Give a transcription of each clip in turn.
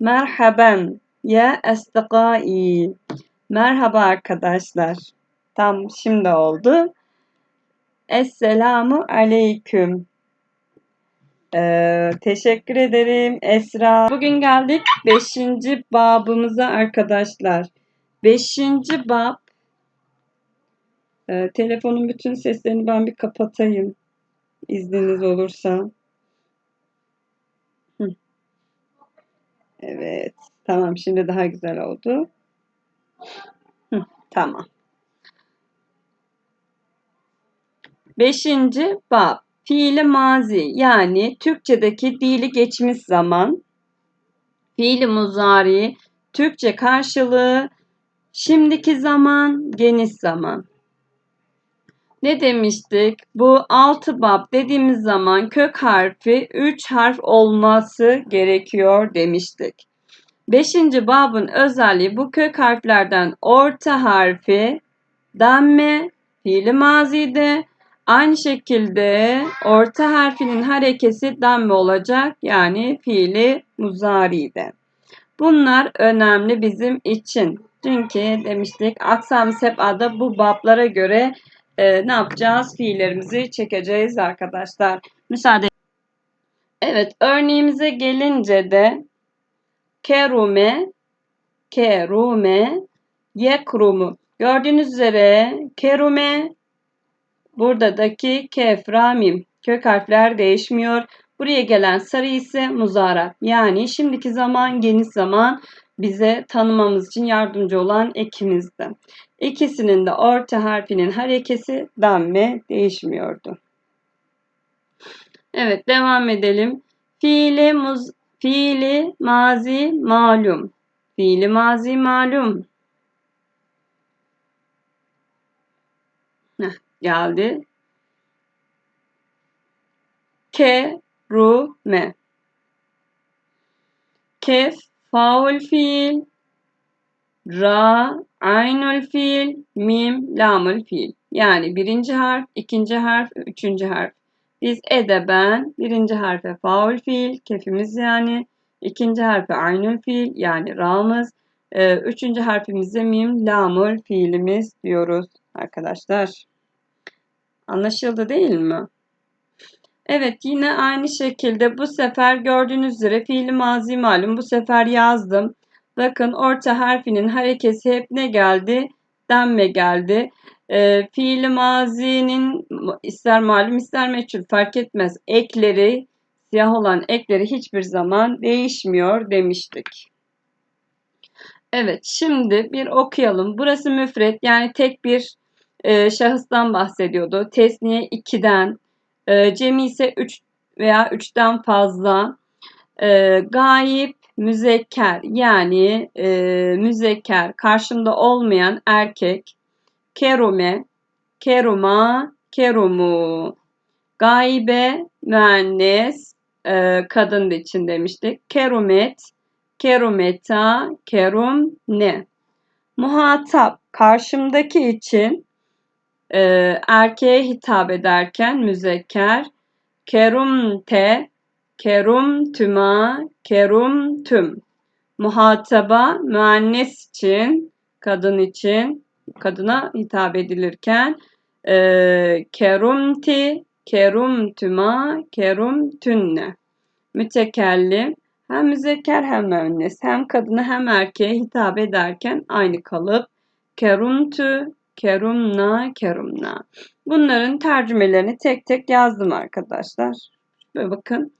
Merhaben ya asdikai. Merhaba arkadaşlar. Tam şimdi oldu. Esselamu aleyküm. Ee, teşekkür ederim Esra. Bugün geldik 5. babımıza arkadaşlar. 5. bab. Ee, telefonun bütün seslerini ben bir kapatayım. İzniniz olursa. Evet. Tamam şimdi daha güzel oldu. Hı, tamam. Beşinci bab. Fiili mazi yani Türkçedeki dili geçmiş zaman. Fiili muzari Türkçe karşılığı şimdiki zaman, geniş zaman. Ne demiştik? Bu altı bab dediğimiz zaman kök harfi üç harf olması gerekiyor demiştik. Beşinci babın özelliği bu kök harflerden orta harfi damme fiili mazide aynı şekilde orta harfinin harekesi damme olacak yani fiili muzaride. Bunlar önemli bizim için. Çünkü demiştik aksam sebada bu bablara göre e, ne yapacağız? Fiillerimizi çekeceğiz arkadaşlar. Müsaade. Evet örneğimize gelince de kerume, kerume, yekrumu. Gördüğünüz üzere kerume buradaki kefra mim. Kök harfler değişmiyor. Buraya gelen sarı ise muzara. Yani şimdiki zaman geniş zaman bize tanımamız için yardımcı olan ekimizdi. İkisinin de orta harfinin harekesi damme değişmiyordu. Evet devam edelim. Fiili muz Fiili mazi malum. Fiili mazi malum. Heh, geldi. Ke, ru, me. Kef, faul fiil. Ra, aynul fiil. Mim, lamul fiil. Yani birinci harf, ikinci harf, üçüncü harf. Biz edeben birinci harfe faul fiil, kefimiz yani. ikinci harfe aynül fiil yani ra'mız. E, üçüncü harfimize mim, lamul fiilimiz diyoruz arkadaşlar. Anlaşıldı değil mi? Evet yine aynı şekilde bu sefer gördüğünüz üzere fiili mazi malum bu sefer yazdım. Bakın orta harfinin harekesi hep ne geldi? Demme geldi. E, fiil mazinin ister malum ister meçhul fark etmez. Ekleri siyah olan ekleri hiçbir zaman değişmiyor demiştik. Evet şimdi bir okuyalım. Burası müfret yani tek bir e, şahıstan bahsediyordu. Tesniye 2'den, e, cemi ise 3 veya 3'ten fazla. E, gayip, müzekker yani e, müzekker karşımda olmayan erkek kerume, keruma, kerumu. Gaybe, müennes, e, kadın için demiştik. Kerumet, kerumeta, kerum ne. Muhatap, karşımdaki için e, erkeğe hitap ederken müzekker, kerumte, kerum tüma, kerum tüm. Muhataba, müennes için, kadın için kadına hitap edilirken e, kerumti, kerumtuma, kerumtünne. Mütekellim hem müzekker hem müennes hem kadına hem erkeğe hitap ederken aynı kalıp kerumtu, kerumna, kerumna. Bunların tercümelerini tek tek yazdım arkadaşlar. Böyle bakın.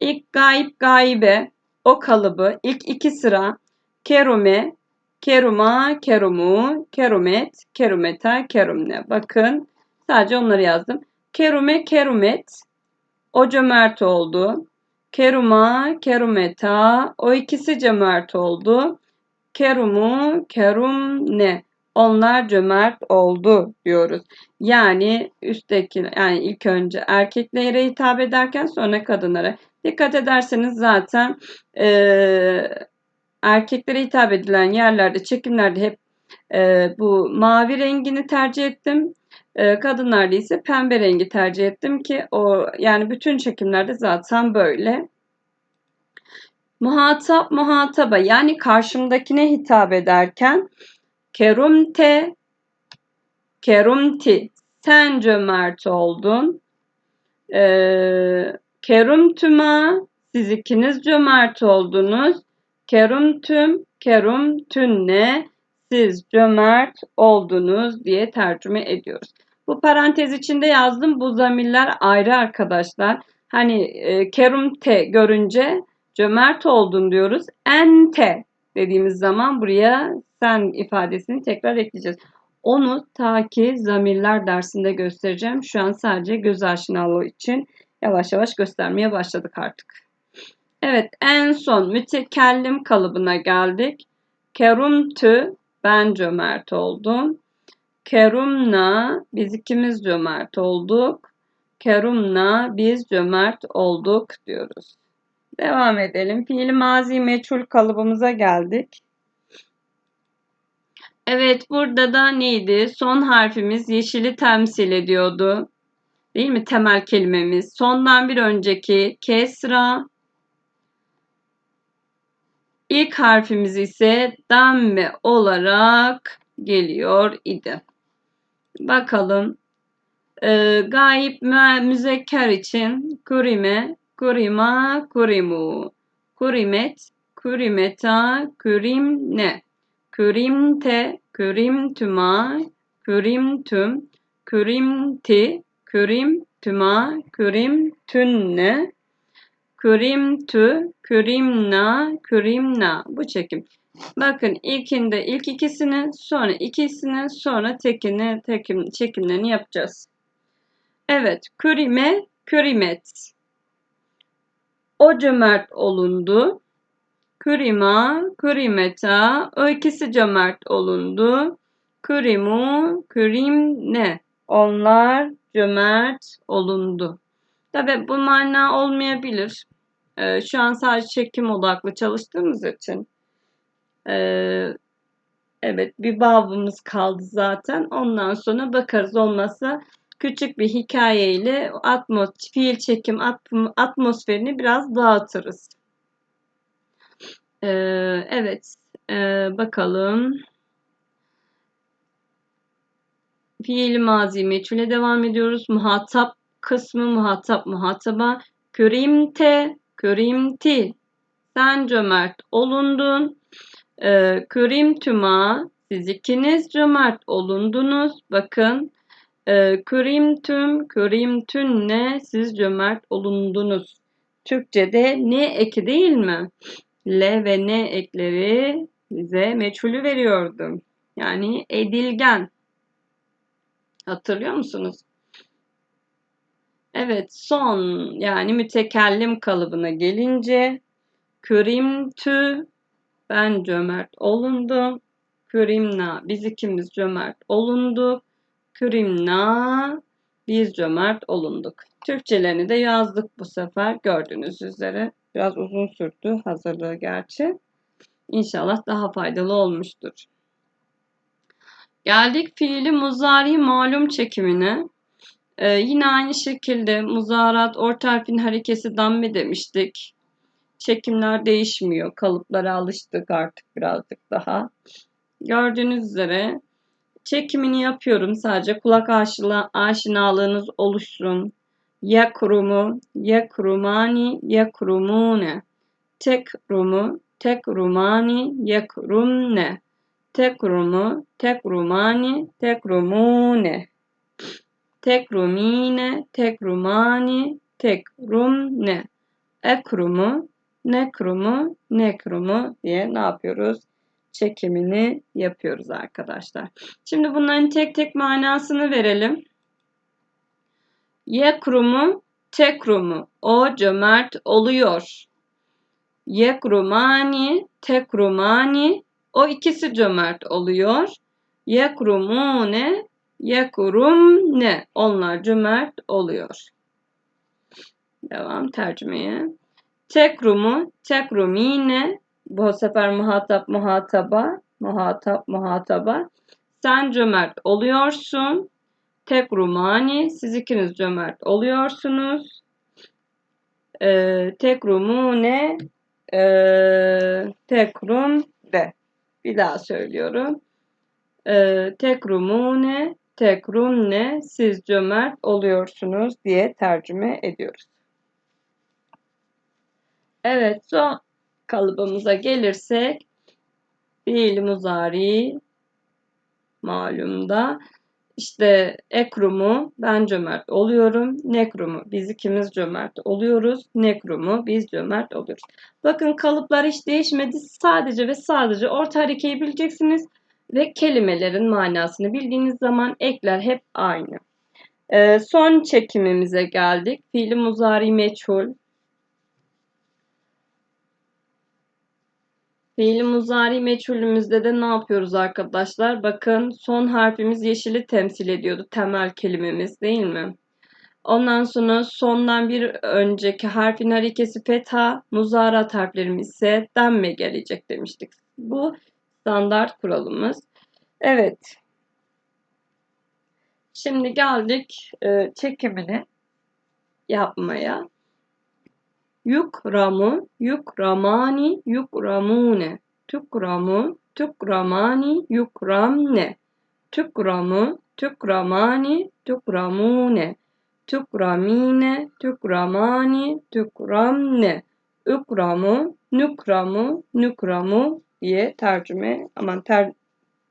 İlk gayip gaybe o kalıbı ilk iki sıra kerume, Keruma, kerumu, kerumet, kerumeta, kerumne. Bakın sadece onları yazdım. Kerume, kerumet. O cömert oldu. Keruma, kerumeta. O ikisi cömert oldu. Kerumu, kerumne. Onlar cömert oldu diyoruz. Yani üstteki yani ilk önce erkeklere hitap ederken sonra kadınlara. Dikkat ederseniz zaten ee, erkeklere hitap edilen yerlerde, çekimlerde hep e, bu mavi rengini tercih ettim. E, kadınlarda ise pembe rengi tercih ettim ki o yani bütün çekimlerde zaten böyle. Muhatap muhataba yani karşımdakine hitap ederken kerumte kerumti sen cömert oldun. Ee, kerumtüma siz ikiniz cömert oldunuz. Kerumtüm kerumtünne siz cömert oldunuz diye tercüme ediyoruz. Bu parantez içinde yazdım. Bu zamirler ayrı arkadaşlar. Hani e, kerumte görünce cömert oldun diyoruz. Ente dediğimiz zaman buraya sen ifadesini tekrar ekleyeceğiz. Onu ta ki zamirler dersinde göstereceğim. Şu an sadece göz aşinalığı için yavaş yavaş göstermeye başladık artık. Evet en son mütekellim kalıbına geldik. Kerumtü ben cömert oldum. Kerumna biz ikimiz cömert olduk. Kerumna biz cömert olduk diyoruz. Devam edelim. Fiil mazi meçhul kalıbımıza geldik. Evet burada da neydi? Son harfimiz yeşili temsil ediyordu. Değil mi? Temel kelimemiz. Sondan bir önceki kesra. İlk harfimiz ise damme olarak geliyor idi. Bakalım. Ee, gayip müzekker için kurime, kurima, kurimu, kurimet, kurimeta, kurimne, kurimte, kurimtuma, kurimtüm, kurimti, kurimtuma, kurimtünne, kurimtü, kurimna, kurimna. Bu çekim. Bakın ilkinde ilk ikisini, sonra ikisini, sonra tekini, tekim, çekimlerini yapacağız. Evet, kürime, kürimet. O cömert olundu. Kürima, kürimeta. O ikisi cömert olundu. Kürimu, kürimne. Onlar cömert olundu. Tabi bu mana olmayabilir. Ee, şu an sadece çekim odaklı çalıştığımız için. Ee, evet bir babımız kaldı zaten. Ondan sonra bakarız olmazsa küçük bir hikayeyle atmos fiil çekim atmosferini biraz dağıtırız. Ee, evet ee, bakalım. Fiil mazi meçhule devam ediyoruz. Muhatap kısmı muhatap muhataba. Körimte, körimti. Sen cömert olundun. Ee, Kürimtüma siz ikiniz cömert olundunuz. Bakın e, Kürimtüm, Kürimtünne siz cömert olundunuz. Türkçe'de ne eki değil mi? Le ve ne ekleri bize meçhulü veriyordu. Yani edilgen. Hatırlıyor musunuz? Evet son yani mütekellim kalıbına gelince kürimtü ben cömert olundum. Kürimna biz ikimiz cömert olunduk. Kürimna biz cömert olunduk. Türkçelerini de yazdık bu sefer gördüğünüz üzere. Biraz uzun sürdü hazırlığı gerçi. İnşallah daha faydalı olmuştur. Geldik fiili muzari malum çekimine. Ee, yine aynı şekilde muzarat orta harfin harekesi damme demiştik. Çekimler değişmiyor. Kalıplara alıştık artık birazcık daha. Gördüğünüz üzere çekimini yapıyorum. Sadece kulak aşina, aşinalığınız oluşsun. Yakrumu, yakrumani, yakrumune. Tek rumu, tek rumani, yakrumne. Tek rumu, tek rumani, tek rumune. Tek rumine, tek rumani, tek rumne. Ekrumu, nekrumu, nekrumu diye ne yapıyoruz? Çekimini yapıyoruz arkadaşlar. Şimdi bunların tek tek manasını verelim. Yekrumu, tekrumu. O cömert oluyor. Yekrumani, tekrumani. O ikisi cömert oluyor. Yekrumune, yekrumne. Onlar cömert oluyor. Devam tercümeye. Tekrumu, tekrumine. Bu sefer muhatap muhataba, muhatap muhataba. Sen cömert oluyorsun. Tekrumani, siz ikiniz cömert oluyorsunuz. Ee, tekrumune, Ee, tekrum de. Bir daha söylüyorum. Ee, tekrumune, tekrumne, siz cömert oluyorsunuz diye tercüme ediyoruz. Evet, son kalıbımıza gelirsek fiil muzari malumda işte ekrumu ben cömert oluyorum. Nekrumu biz ikimiz cömert oluyoruz. Nekrumu biz cömert oluyoruz. Bakın kalıplar hiç değişmedi. Sadece ve sadece orta harekeyi bileceksiniz. Ve kelimelerin manasını bildiğiniz zaman ekler hep aynı. Ee, son çekimimize geldik. Fiili muzari meçhul. Fiili muzari meçhulümüzde de ne yapıyoruz arkadaşlar? Bakın son harfimiz yeşili temsil ediyordu. Temel kelimemiz değil mi? Ondan sonra sondan bir önceki harfin harekesi fetha, muzarat harflerimiz ise demme gelecek demiştik. Bu standart kuralımız. Evet. Şimdi geldik e, çekimini yapmaya. Yukramu, yukramani, yukramune. Tukramu, tukramani, yukramne. Tukramu, tukramani, tukramune. Tukramine, tukramani, tukramne. Ukramu, nukramu, nukramu diye tercüme aman ter,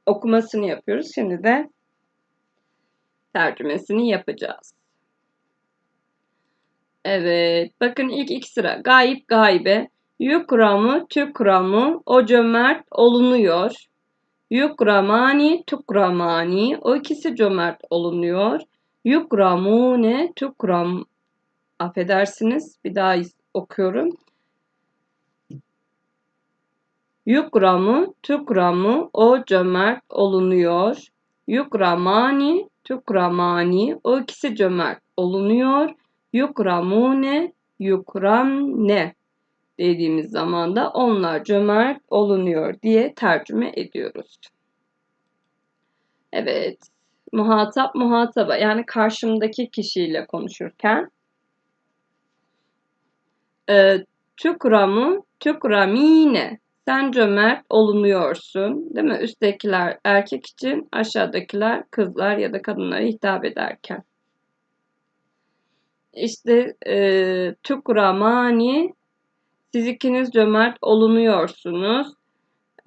okumasını yapıyoruz. Şimdi de tercümesini yapacağız. Evet. Bakın ilk iki sıra. Gayip gaybe. Yukramu tükramu. O cömert olunuyor. Yukramani tukramani. O ikisi cömert olunuyor. Yukramune tukram. Affedersiniz. Bir daha okuyorum. Yukramu tukramu. O cömert olunuyor. Yukramani tukramani. O ikisi cömert olunuyor yukramune yukramne dediğimiz zaman da onlar cömert olunuyor diye tercüme ediyoruz. Evet. Muhatap muhataba yani karşımdaki kişiyle konuşurken e, tükramu tükramine sen cömert olunuyorsun değil mi? Üsttekiler erkek için aşağıdakiler kızlar ya da kadınlara hitap ederken. İşte e, tukramani siz ikiniz cömert olunuyorsunuz.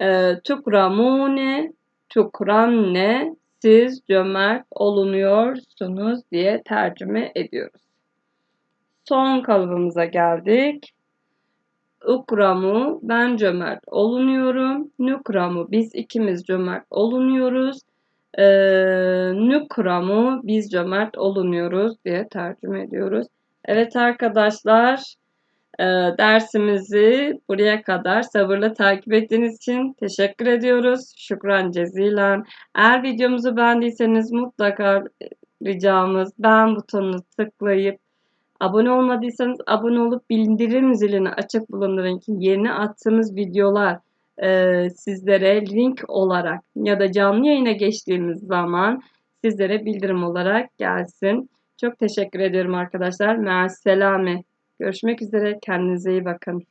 E, tukramune tukramne siz cömert olunuyorsunuz diye tercüme ediyoruz. Son kalıbımıza geldik. Ukramu ben cömert olunuyorum. Nukramu biz ikimiz cömert olunuyoruz e, nükramu biz cömert olunuyoruz diye tercüme ediyoruz. Evet arkadaşlar e, dersimizi buraya kadar sabırla takip ettiğiniz için teşekkür ediyoruz. Şükran cezilen. Eğer videomuzu beğendiyseniz mutlaka ricamız beğen butonunu tıklayıp abone olmadıysanız abone olup bildirim zilini açık bulundurun ki yeni attığımız videolar e, sizlere link olarak ya da canlı yayına geçtiğimiz zaman sizlere bildirim olarak gelsin. Çok teşekkür ediyorum arkadaşlar. Merselame. Görüşmek üzere. Kendinize iyi bakın.